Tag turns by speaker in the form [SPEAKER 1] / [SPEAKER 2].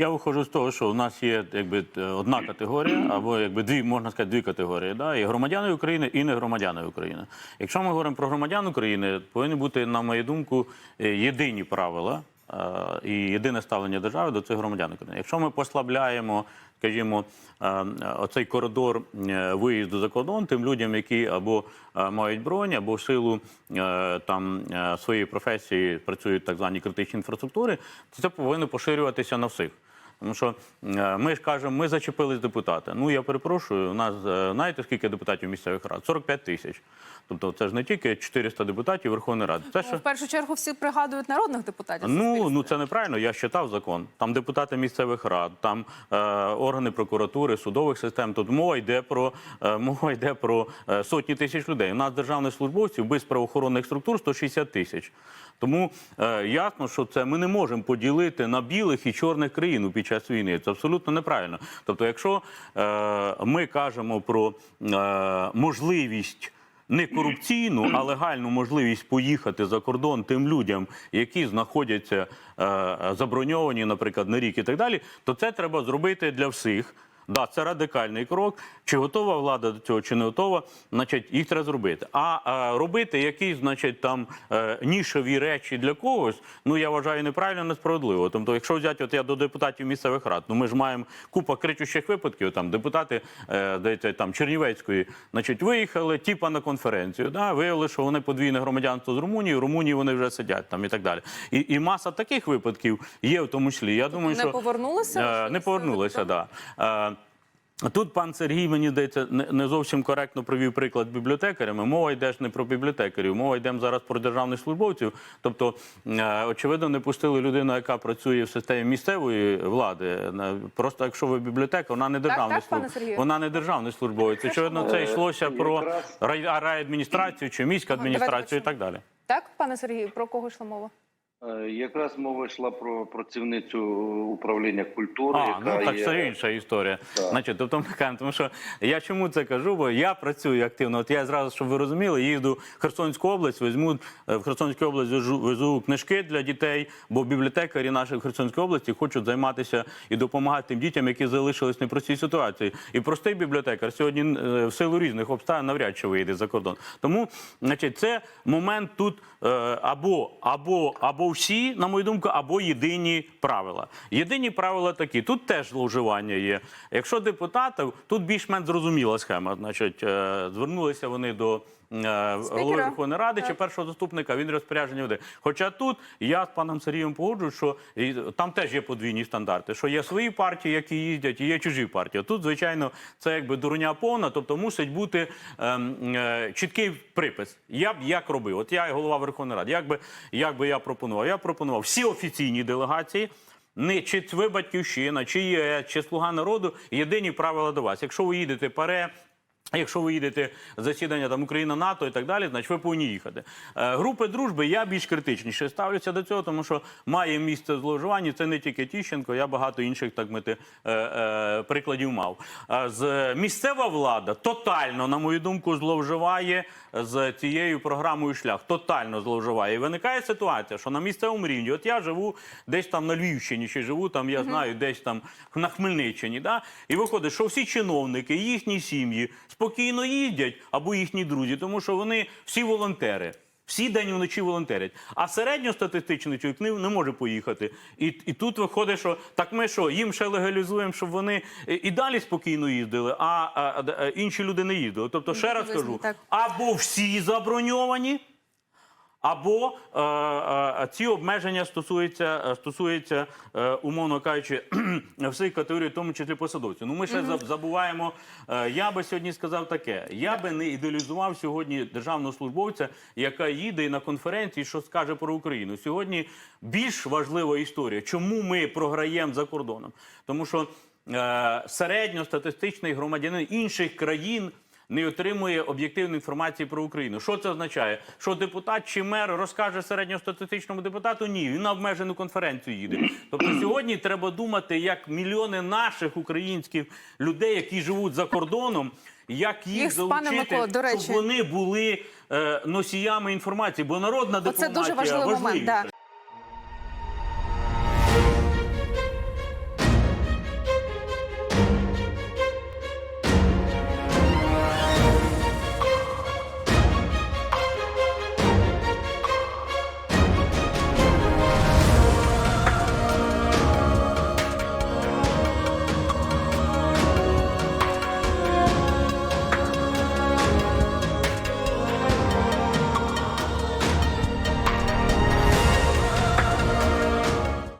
[SPEAKER 1] Я виходжу з того, що у нас є якби одна категорія, або якби дві можна сказати дві категорії. Да? І громадяни України, і не громадяни України. Якщо ми говоримо про громадян України, повинні бути, на мою думку, е, єдині правила е, і єдине ставлення держави до цих громадян України. Якщо ми послабляємо, скажімо, е, оцей коридор е, виїзду за кордон тим людям, які або е, мають бронь, або в силу е, там е, своєї професії працюють так званій критичній інфраструктурі, то це повинно поширюватися на всіх. Тому що е, ми ж кажемо, ми зачепились депутати. Ну я перепрошую, у нас е, знаєте скільки депутатів місцевих рад? 45 тисяч. Тобто це ж не тільки 400 депутатів Верховної Ради. Це
[SPEAKER 2] Ну,
[SPEAKER 1] ще
[SPEAKER 2] в першу чергу всі пригадують народних депутатів.
[SPEAKER 1] Ну, ну це неправильно. Я читав закон. Там депутати місцевих рад, там е, органи прокуратури, судових систем. Тут мова йде про е, мова йде про е, сотні тисяч людей. У нас державних службовців без правоохоронних структур 160 тисяч. Тому е, ясно, що це ми не можемо поділити на білих і чорних країн під час війни. Це абсолютно неправильно. Тобто, якщо е, ми кажемо про е, можливість не корупційну, а легальну можливість поїхати за кордон тим людям, які знаходяться е, заброньовані, наприклад, на рік і так далі, то це треба зробити для всіх. Да, це радикальний крок. Чи готова влада до цього, чи не готова, значить, їх треба зробити. А е, робити якісь, значить, там е, нішеві речі для когось, ну я вважаю неправильно, несправедливо. Тобто, якщо взяти, от я до депутатів місцевих рад, ну ми ж маємо купа кричущих випадків. Там депутати, е, здається, там Чернівецької, значить, виїхали, типа на конференцію. Да, виявили, що вони подвійне громадянство з Румунії, в Румунії вони вже сидять там і так далі. І, і маса таких випадків є в тому числі. Я думаю,
[SPEAKER 2] не
[SPEAKER 1] що
[SPEAKER 2] повернулися?
[SPEAKER 1] Е, не повернулися, так. Да. Тут пан Сергій, мені здається, не, зовсім коректно провів приклад бібліотекарями. Мова йде ж не про бібліотекарів, мова йде зараз про державних службовців. Тобто, е, очевидно, не пустили людину, яка працює в системі місцевої влади. Е, Просто якщо ви бібліотека, вона не державний
[SPEAKER 2] так, пане
[SPEAKER 1] служб-
[SPEAKER 2] Сергію?
[SPEAKER 1] вона не державний службовець. Очевидно, це йшлося про
[SPEAKER 3] якраз-
[SPEAKER 1] райадміністрацію чи міську адміністрацію і так далі.
[SPEAKER 2] Так, пане Сергію, про кого йшла мова?
[SPEAKER 3] Е, Якраз мова йшла про працівницю управління культури,
[SPEAKER 1] А,
[SPEAKER 3] яка
[SPEAKER 1] ну так
[SPEAKER 3] є...
[SPEAKER 1] це інша історія.
[SPEAKER 3] Так.
[SPEAKER 1] Значить, тобто ми кажемо, тому що я чому це кажу? Бо я працюю активно. От я зразу, щоб ви розуміли, їду в Херсонську область, візьму е, в Херсонську область везу, книжки для дітей, бо бібліотекарі наші в Херсонській області хочуть займатися і допомагати тим дітям, які залишились в непростій ситуації. І простий бібліотекар сьогодні е, в силу різних обставин навряд чи вийде за кордон. Тому, значить, це момент тут або, або, або всі, на мою думку, або єдині правила. Єдині правила такі. Тут теж зловживання є. Якщо депутатів, тут більш-менш зрозуміла схема. Значить, е, звернулися вони до. Е, Голови Верховної Ради чи першого заступника він розпорядження веде. Хоча тут я з паном Сергієм погоджуюсь, що і там теж є подвійні стандарти. Що є свої партії, які їздять, і є чужі партії. Тут, звичайно, це якби дурня повна, тобто мусить бути ем, е, чіткий припис. Я б як робив. От я голова Верховної Ради. Як би, як би я пропонував? Я пропонував всі офіційні делегації. Не чи ви батьківщина, чи ЄС, чи слуга народу єдині правила до вас. Якщо ви їдете паре. Якщо ви їдете засідання там Україна НАТО і так далі, значить ви повинні їхати. Е, групи дружби я більш критичніше ставлюся до цього, тому що має місце зловживання. Це не тільки Тіщенко, я багато інших так мити е, е, прикладів мав. Е, з місцева влада тотально, на мою думку, зловживає з цією програмою шлях. Тотально зловживає. І виникає ситуація, що на місцевому рівні, от я живу десь там на Львівщині, чи живу там, я знаю, десь там на Хмельниччині. Да? І виходить, що всі чиновники, їхні сім'ї спокійно їздять або їхні друзі, тому що вони всі волонтери. Всі день і вночі волонтерять. А середньостатистичний чоловік не, не може поїхати. І, і тут виходить, що так ми що, їм ще легалізуємо, щоб вони і, і далі спокійно їздили, а, а, а інші люди не їздили. Тобто, ще раз
[SPEAKER 2] приблизно
[SPEAKER 1] кажу, або всі заброньовані, або е, е, ці обмеження стосуються, е, стосуються е, умовно кажучи, всіх категорій, в тому числі посадовців. Ну ми ще заб- забуваємо. Е, я би сьогодні сказав таке: я би не ідеалізував сьогодні державного службовця, яка їде і на конференції, що скаже про Україну. Сьогодні більш важлива історія, чому ми програємо за кордоном, тому що е, середньостатистичний громадянин інших країн не отримує об'єктивної інформації про Україну. Що це означає? Що депутат чи мер розкаже середньостатистичному депутату? Ні, він на обмежену конференцію їде. Тобто сьогодні треба думати, як мільйони наших українських людей, які живуть за кордоном. Як їх,
[SPEAKER 2] Їх,
[SPEAKER 1] залучити,
[SPEAKER 2] до речі-
[SPEAKER 1] щоб вони були е, носіями інформації, бо народна
[SPEAKER 2] Оце
[SPEAKER 1] дипломатія
[SPEAKER 2] дуже важливий момент. Да.